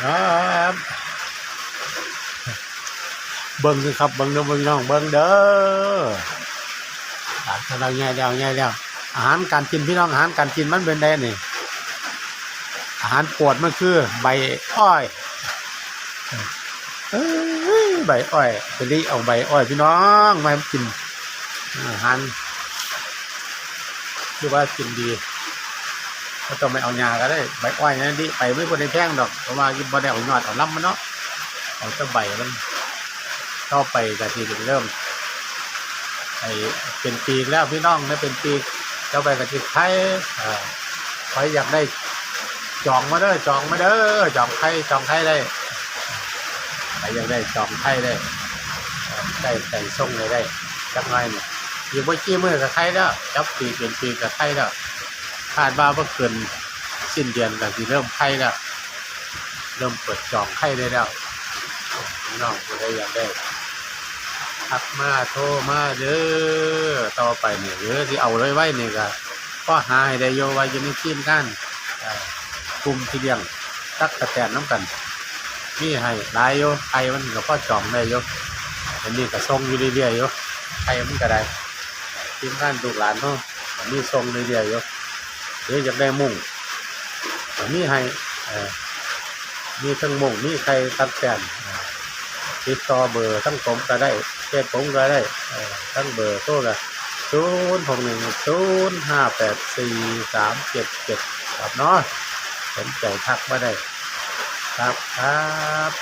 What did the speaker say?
ครับเบิ้งครับเบิ้งเด้อเบิ้งน้องเบิ้งเด้อตามเราง่ายแล้วง่ายแล้วอาหารการกินพี่น้องอาหารการกินมันเป็นได้นี่อาหารปวดมันคือใบอ้อยเอ้ยใบอ้อยไปรีเอาใบอ้อยพี่น้องมากินอาหารคือว่ากินดี ก็ต้องไปเอายาก็ได้ใบอ้อยนั่นดิไปไม่ควรได้แพงดอกเพราะว่ากินบ่ได้เอายอดเอาลำมันเนาะเอาตะใบมันเข้าไปกะทีเริ่มไอเป็นปีกแล้วพี่น้องไม่เป็นปีกเจ้าไปกะทิไข่อ่าใครอยากได้จองมาเด้อจองมาเด้อจองไข่จองไข่ได้ใครอยากได้จองไข่ได้ได้ใส่ส่งเลยได้จักหน่อยเนี่ยอยู่บ่กี้มือกับไข่แล้วจับปีกเป็นปีกกับไข่แล้ว คาดว่าเมื่อเกินสิ้นเดือนก็สิเริ่มไข่แล้วเริ่มเปิดจองไข่ได้แล้วน้องจะได้อยากได้ทักมาโทรมาเด้อต่อไปเนี่ยหรือที่เอาเลยไว้เนี่ยก็ก็หาให้ได้โยไว้อยังในทีมกันกลุ่มที่เลี้ยงตักกระแตนน้ำกันนี่ให้ลายโยไข่มันก็พอจองได้โยอันนี้ก็ส่งอยู่เรื่อยๆโยไข่มันก็ได้ทีมงานลูหลานเนาะอันนี้ส่งเรื่อยๆโย หรืออยากได้มุงมีให้มีทั้งมุงมีใครตัดแผ่นติดต่อเบอร์ทั้งผมก็ได้เฟซผมก็ได้ทั้งเบอร์โทรก็ศูนย์หกหนึ่งศูนย์ห้าแปดสี่สามเจ็ดเจ็ดครับเนาะสนใจทักมาได้ ครับครับ